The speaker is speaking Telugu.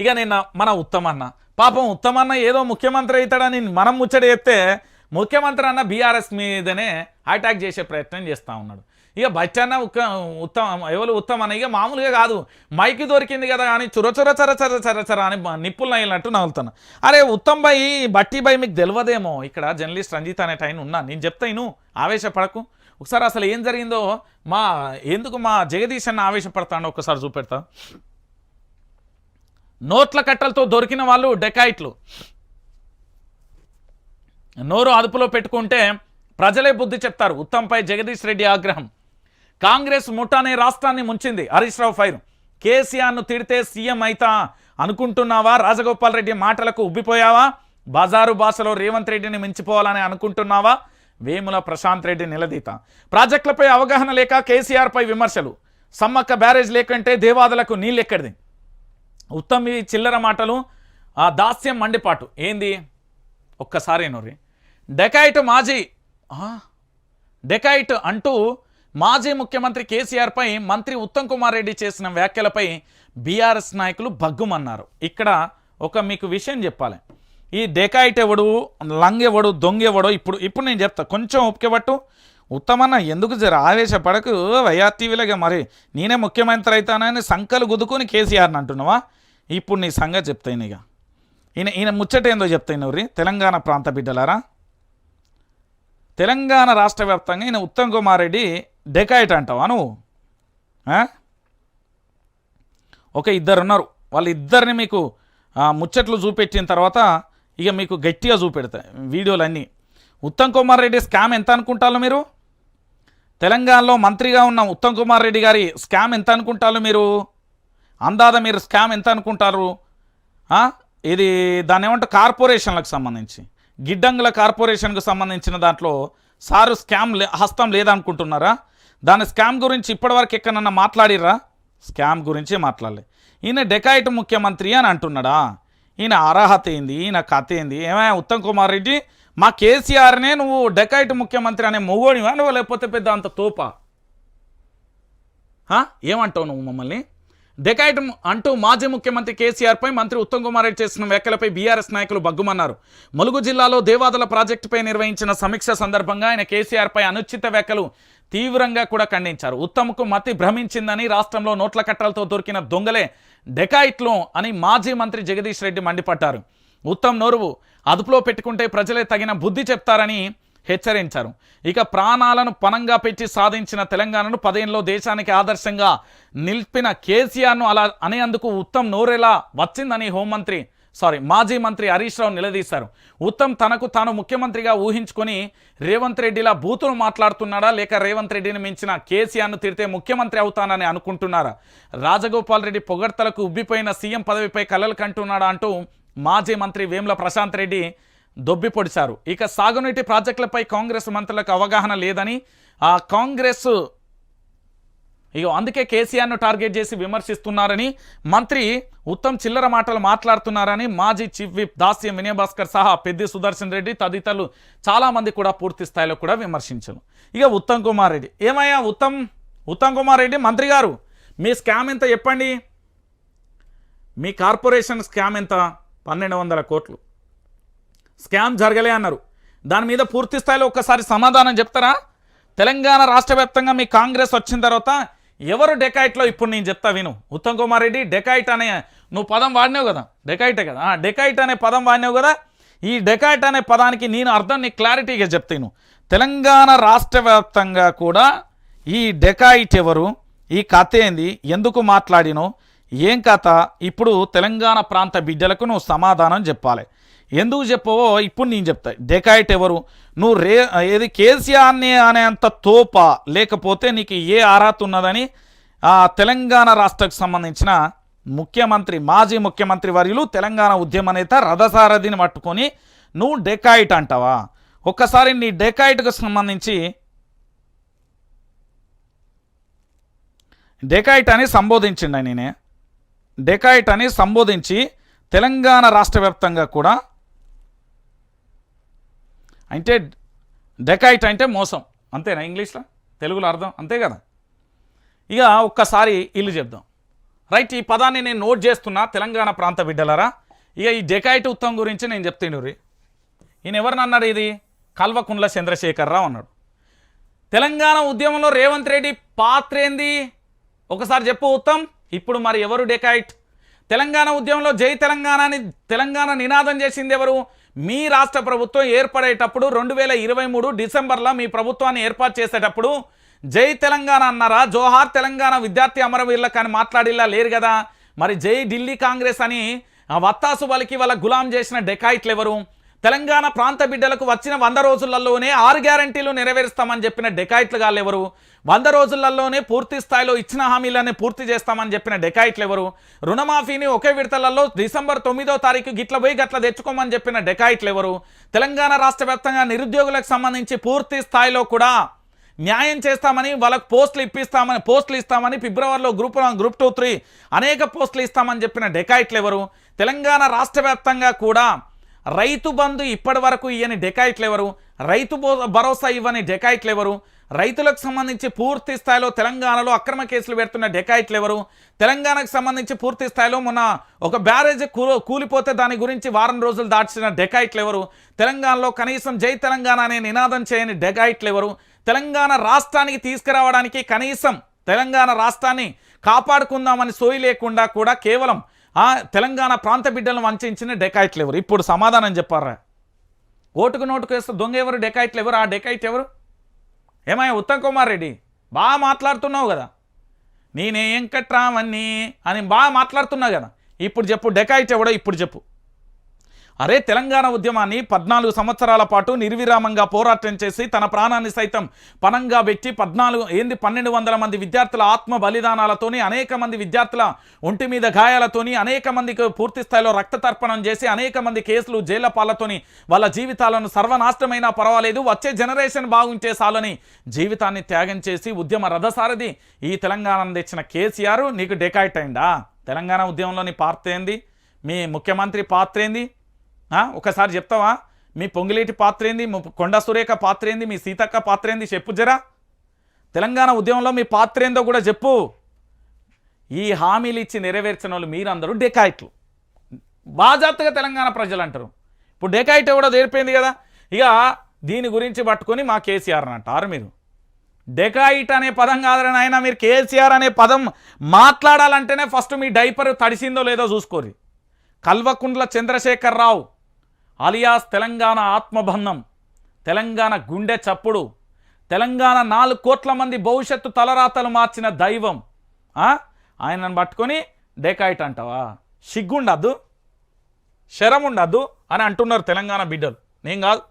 ఇక నిన్న మన ఉత్తమన్న. పాపం ఉత్తమన్న ఏదో ముఖ్యమంత్రి అవుతాడని మనం ముచ్చట చెప్తే ముఖ్యమంత్రి అన్న బీఆర్ఎస్ మీదనే అటాక్ చేసే ప్రయత్నం చేస్తూ ఉన్నాడు. ఇక బచ్చన్న ఉక్క ఉత్తమ ఎవరు ఉత్తమన్న? ఇక మామూలుగా కాదు. మైకి దొరికింది కదా అని చుర చుర చర చర చర చర అని బ- నిప్పులు నగిలినట్టు నవ్వుతాను అరే ఉత్తమ్ బై బట్టి బై మీకు తెలియదేమో ఇక్కడ జర్నలిస్ట్ రంజిత్ అనే టైం ఉన్నా. నేను చెప్తాను ఆవేశపడకు. ఒకసారి అసలు ఏం జరిగిందో మా ఎందుకు మా జగదీష్ అన్న ఆవేశపడతాడో ఒకసారి చూపెడతా. నోట్ల కట్టలతో దొరికిన వాళ్ళు డెకాయిట్లు. నోరు అదుపులో పెట్టుకుంటే ప్రజలే బుద్ధి చెప్తారు. ఉత్తంపై జగదీష్ రెడ్డి ఆగ్రహం. కాంగ్రెస్ ముఠానే రాష్ట్రాన్ని ముంచింది. హరీష్ రావు ఫైర్. కేసీఆర్ను తిడితే సీఎం అయితా అనుకుంటున్నావా? రాజగోపాల్ రెడ్డి మాటలకు ఉబ్బిపోయావా? బజారు భాషలో రేవంత్ రెడ్డిని మించిపోవాలని అనుకుంటున్నావా? వేముల ప్రశాంత్ రెడ్డి నిలదీత. ప్రాజెక్టులపై అవగాహన లేక కేసీఆర్పై విమర్శలు. సమ్మక్క బ్యారేజ్ లేకంటే దేవాదులకు నీళ్ళెక్కడిది? ఉత్తమ్ ఈ చిల్లర మాటలు ఆ దాస్యం మండిపాటు. ఏంది? ఒక్కసారి నోరి డెకాయిట్ మాజీ డెకాయిట్ అంటూ మాజీ ముఖ్యమంత్రి కేసీఆర్పై మంత్రి ఉత్తమ్ కుమార్ రెడ్డి చేసిన వ్యాఖ్యలపై బీఆర్ఎస్ నాయకులు భగ్గుమన్నారు. ఇక్కడ ఒక మీకు విషయం చెప్పాలి. ఈ డెకాయిట్ ఎవడు లంగ్ ఎవడు దొంగ ఎవడో ఇప్పుడు ఇప్పుడు నేను చెప్తా. కొంచెం ఒప్పుకేబట్టు ఉత్తమన్న ఎందుకు జర ఆవేశపడకు? వైఆర్టీవీలాగా మరి. నేనే ముఖ్యమంత్రి అవుతానని సంకలు గుదుకుని కేసీఆర్ని అంటున్నావా? ఇప్పుడు నీ సంగతి చెప్తాయి ఇక. ఈయన ఈయన ముచ్చట ఏందో చెప్తాను నవ్రి తెలంగాణ ప్రాంత బిడ్డలారా? తెలంగాణ రాష్ట్ర వ్యాప్తంగా ఈయన ఉత్తమ్ కుమార్ రెడ్డి డెకాయిట్ అంటావా నువ్వు? ఒక ఇద్దరు ఉన్నారు ఇద్దరిని మీకు ముచ్చట్లు చూపెట్టిన తర్వాత ఇక మీకు గట్టిగా చూపెడతాయి వీడియోలన్నీ. ఉత్తమ్ కుమార్ రెడ్డి స్కామ్ ఎంత అనుకుంటారు మీరు? తెలంగాణలో మంత్రిగా ఉన్న ఉత్తమ్ కుమార్ రెడ్డి గారి స్కామ్ ఎంత అనుకుంటారు మీరు? అందాద మీరు స్కామ్ ఎంత అనుకుంటారు? ఇది దాన్ని ఏమంటే కార్పొరేషన్లకు సంబంధించి. గిడ్డంగుల కార్పొరేషన్కు సంబంధించిన దాంట్లో సారు స్కామ్ లే హస్తం లేదనుకుంటున్నారా? దాని స్కామ్ గురించి ఇప్పటివరకు ఎక్కడన్నా మాట్లాడిర్రా? స్కామ్ గురించి మాట్లాడలే. ఈయన డెకాయిట్ ముఖ్యమంత్రి అని అంటున్నాడా? ఈయన అర్హత ఏంది? ఈయన కథ ఏంది? ఏమైనా ఉత్తమ్ కుమార్ రెడ్డి మా కేసీఆర్నే నువ్వు డెకాయిట్ ముఖ్యమంత్రి అనే మొగోడివా నువ్వు లేకపోతే పెద్ద అంత తోపా? ఏమంటావు నువ్వు మమ్మల్ని? డెకాయిట్ అంటూ మాజీ ముఖ్యమంత్రి కేసీఆర్పై మంత్రి ఉత్తమ్ కుమార్ రెడ్డి చేసిన వ్యాఖ్యలపై బీఆర్ఎస్ నాయకులు బగ్గుమన్నారు. ములుగు జిల్లాలో దేవాదల ప్రాజెక్టుపై నిర్వహించిన సమీక్ష సందర్భంగా ఆయన కేసీఆర్పై అనుచిత వ్యాఖ్యలు తీవ్రంగా కూడా ఖండించారు. ఉత్తమ్కు మతి భ్రమించిందని రాష్ట్రంలో నోట్ల కట్టలతో దొరికిన దొంగలే డెకాయిట్లు అని మాజీ మంత్రి జగదీష్ రెడ్డి మండిపడ్డారు. ఉత్తమ్ నోరువు అదుపులో పెట్టుకుంటే ప్రజలే తగిన బుద్ధి చెప్తారని హెచ్చరించారు. ఇక ప్రాణాలను పనంగా పెట్టి సాధించిన తెలంగాణను పదేళ్ళలో దేశానికి ఆదర్శంగా నిలిపిన కేసీఆర్ను అలా అనేందుకు ఉత్తమ్ నోరెలా వచ్చిందని హోంమంత్రి సారీ మాజీ మంత్రి హరీష్ రావు నిలదీశారు. ఉత్తమ్ తనకు తాను ముఖ్యమంత్రిగా ఊహించుకొని రేవంత్ రెడ్డిలా బూతులు మాట్లాడుతున్నాడా లేక రేవంత్ రెడ్డిని మించిన కేసీఆర్ను తిరితే ముఖ్యమంత్రి అవుతానని అనుకుంటున్నారా? రాజగోపాల్ రెడ్డి పొగడ్తలకు ఉబ్బిపోయిన సీఎం పదవిపై కలలు కంటున్నాడా అంటూ మాజీ మంత్రి వేముల ప్రశాంత్ రెడ్డి దొబ్బి పొడిచారు. ఇక సాగునీటి ప్రాజెక్టులపై కాంగ్రెస్ మంత్రులకు అవగాహన లేదని ఆ కాంగ్రెస్ ఇక అందుకే కేసీఆర్ను టార్గెట్ చేసి విమర్శిస్తున్నారని మంత్రి ఉత్తమ్ చిల్లర మాటలు మాట్లాడుతున్నారని మాజీ చీఫ్ విప్ దాస్యం వినయభాస్కర్ సహా పెద్ది సుదర్శన్ రెడ్డి తదితరులు చాలామంది కూడా పూర్తి స్థాయిలో కూడా విమర్శించారు. ఇక ఉత్తమ్ కుమార్ రెడ్డి. ఏమయ్యా ఉత్తమ్? ఉత్తమ్ కుమార్ రెడ్డి మంత్రి గారు మీ స్కామ్ ఎంత చెప్పండి? మీ కార్పొరేషన్ స్కామ్ ఎంత? పన్నెండు వందల కోట్లు. స్కామ్ జరగలే అన్నారు. దాని మీద పూర్తి స్థాయిలో ఒక్కసారి సమాధానం చెప్తారా? తెలంగాణ రాష్ట్ర మీ కాంగ్రెస్ వచ్చిన తర్వాత ఎవరు డెకాయిట్లో ఇప్పుడు నేను చెప్తా విను. ఉత్తమ్ కుమార్ రెడ్డి డెకాయిట్ అనే నువ్వు పదం వాడినావు కదా? డెకాయిటే కదా? ఆ, డెకాయిట్ అనే పదం వాడినావు కదా? ఈ డెకాయిట్ అనే పదానికి నేను అర్థం నీకు క్లారిటీగా చెప్తాను తెలంగాణ రాష్ట్ర కూడా ఈ డెకాయిట్ ఎవరు? ఈ కథ ఏంది? ఎందుకు మాట్లాడినో? ఏం కథ? ఇప్పుడు తెలంగాణ ప్రాంత బిడ్డలకు నువ్వు సమాధానం చెప్పాలి. ఎందుకు చెప్పవో ఇప్పుడు నేను చెప్తా. డెకాయిట్ ఎవరు? నువ్వు రే ఏది కేసీఆర్ని అనేంత తోప? లేకపోతే నీకు ఏ అర్హత ఉన్నదని తెలంగాణ రాష్ట్రకు సంబంధించిన ముఖ్యమంత్రి మాజీ ముఖ్యమంత్రి వర్యులు తెలంగాణ ఉద్యమ నేత రథసారథిని పట్టుకొని నువ్వు డెకాయిట్ అంటావా? ఒక్కసారి నీ డెకాయిట్కు సంబంధించి డెకాయిట్ అని సంబోధించిండు నేనే డెకాయిట్ అని సంబోధించి తెలంగాణ రాష్ట్ర వ్యాప్తంగా కూడా అంటే డెకాయిట్ అంటే మోసం. అంతేనా ఇంగ్లీష్లో? తెలుగులో అర్థం? అంతే కదా? ఇక ఒక్కసారి ఇల్లు చెప్దాం. రైట్ ఈ పదాన్ని నేను నోట్ చేస్తున్నా తెలంగాణ ప్రాంత బిడ్డలరా. ఇక ఈ డెకాయిట్ ఉత్తమ్ గురించి నేను చెప్తాను రీ. ఈయన ఎవరిని అన్నాడు ఇది? కల్వకుండ్ల చంద్రశేఖరరావు అన్నాడు. తెలంగాణ ఉద్యమంలో రేవంత్ రెడ్డి పాత్ర ఏంది ఒకసారి చెప్పు ఉత్తమ్. ఇప్పుడు మరి ఎవరు డెకాయిట్ తెలంగాణ ఉద్యమంలో జై తెలంగాణని తెలంగాణ నినాదం చేసింది ఎవరు? మీ రాష్ట్ర ప్రభుత్వం ఏర్పడేటప్పుడు రెండు వేల ఇరవై మూడు డిసెంబర్లో మీ ప్రభుత్వాన్ని ఏర్పాటు చేసేటప్పుడు జై తెలంగాణ అన్నారా? జోహార్ తెలంగాణ విద్యార్థి అమరవీరుల కానీ మాట్లాడిలా లేరు కదా. మరి జై ఢిల్లీ కాంగ్రెస్ అని వత్తాసు వాళ్ళకి వాళ్ళ గులాం చేసిన డెకాయిట్లు ఎవరు? తెలంగాణ ప్రాంత బిడ్డలకు వచ్చిన వంద రోజులలోనే ఆరు గ్యారంటీలు నెరవేరుస్తామని చెప్పిన డెకాయిట్లు గాళ్ళు ఎవరు? వంద రోజులలోనే పూర్తి స్థాయిలో ఇచ్చిన హామీలనే పూర్తి చేస్తామని చెప్పిన డెకాయిట్లు ఎవరు? రుణమాఫీని ఒకే విడతలలో డిసెంబర్ తొమ్మిదో తారీఖు గిట్ల పోయి గట్ల తెచ్చుకోమని చెప్పిన డెకాయిట్లు ఎవరు? తెలంగాణ రాష్ట్ర నిరుద్యోగులకు సంబంధించి పూర్తి స్థాయిలో కూడా న్యాయం చేస్తామని వాళ్ళకు పోస్టులు ఇప్పిస్తామని పోస్టులు ఇస్తామని ఫిబ్రవరిలో group one group two three అనేక పోస్టులు ఇస్తామని చెప్పిన డెకాయిట్లు ఎవరు? తెలంగాణ రాష్ట్ర కూడా రైతు బంధు ఇప్పటి వరకు ఇవ్వని డెకాయిట్లు ఎవరు? రైతు బో- భరోసా ఇవ్వని డెకాయిట్లు ఎవరు? రైతులకు సంబంధించి పూర్తి స్థాయిలో తెలంగాణలో అక్రమ కేసులు పెడుతున్న డెకాయిట్లు ఎవరు? తెలంగాణకు సంబంధించి పూర్తి స్థాయిలో మొన్న ఒక బ్యారేజ్ కూలిపోతే దాని గురించి వారం రోజులు దాచిన డెకాయిట్లు ఎవరు? తెలంగాణలో కనీసం జై తెలంగాణ అనే నినాదం చేయని డెకాయిట్లు ఎవరు? తెలంగాణ రాష్ట్రానికి తీసుకురావడానికి కనీసం తెలంగాణ రాష్ట్రాన్ని కాపాడుకుందామని సోయి లేకుండా కూడా కేవలం ఆ తెలంగాణ ప్రాంత బిడ్డలను వంచిన డెకాయిట్లు ఎవరు? ఇప్పుడు సమాధానం చెప్పారా? ఓటుకు నోటుకు వేస్తే దొంగ ఎవరు? డెకాయిట్లు ఎవరు? ఆ డెకాయిట్ ఎవరు? ఏమయ్యా ఉత్తమ్ కుమార్ రెడ్డి బాగా మాట్లాడుతున్నావు కదా. నేనే వెంకట్రామన్ని అని బాగా మాట్లాడుతున్నావు కదా. ఇప్పుడు చెప్పు డెకాయిట్ ఎవడో ఇప్పుడు చెప్పు. అరే తెలంగాణ ఉద్యమాన్ని పద్నాలుగు సంవత్సరాల పాటు నిర్విరామంగా పోరాటం చేసి తన ప్రాణాన్ని సైతం పణంగా పెట్టి పద్నాలుగు ఏంది పన్నెండు వందల మంది విద్యార్థుల ఆత్మ బలిదానాలతోని అనేక మంది విద్యార్థుల ఒంటి మీద గాయాలతోని అనేక మందికి పూర్తి స్థాయిలో రక్త తర్పణం చేసి అనేక మంది కేసులు జైళ్ళ పాలతోని వాళ్ళ జీవితాలను సర్వనాశనమైనా పర్వాలేదు వచ్చే జనరేషన్ బాగుంచే చాలని జీవితాన్ని త్యాగం చేసి ఉద్యమ రథసారథి ఈ తెలంగాణను తెచ్చిన కేసీఆర్. నీకు డెకాయిట్ అయిందా? తెలంగాణ ఉద్యమంలోని పాత్ర ఏంది? మీ ముఖ్యమంత్రి పాత్ర ఏంది? ఒకసారి చెప్తావా? మీ పొంగిలేటి పాత్ర ఏంది మీ కొండ సురేఖ పాత్ర ఏంది మీ సీతక్క పాత్ర ఏంది చెప్పు జరా. తెలంగాణ ఉద్యమంలో మీ పాత్ర ఏందో కూడా చెప్పు. ఈ హామీలు ఇచ్చి నెరవేర్చిన వాళ్ళు మీరందరూ డెకాయిట్లు. బాజాతగా తెలంగాణ ప్రజలు అంటారు ఇప్పుడు డెకాయిట్ కూడా తీరిపోయింది కదా. ఇక దీని గురించి పట్టుకొని మా కేసీఆర్ అని అంటారు మీరు. డెకాయిట్ అనే పదం కాదని ఆయన మీరు కేసీఆర్ అనే పదం మాట్లాడాలంటేనే ఫస్ట్ మీ డైపర్ తడిసిందో లేదో చూసుకోరి కల్వకుండ్ల చంద్రశేఖర్ రావు అలియాస్ తెలంగాణ ఆత్మబంధం తెలంగాణ గుండె చప్పుడు తెలంగాణ నాలుగు కోట్ల మంది భవిష్యత్తు తలరాతలు మార్చిన దైవం. ఆయనను పట్టుకొని డెకాయిట్ అంటావా? సిగ్గుండద్దు శరం ఉండద్దు అని అంటున్నారు తెలంగాణ బిడ్డలు. నేను కాదు.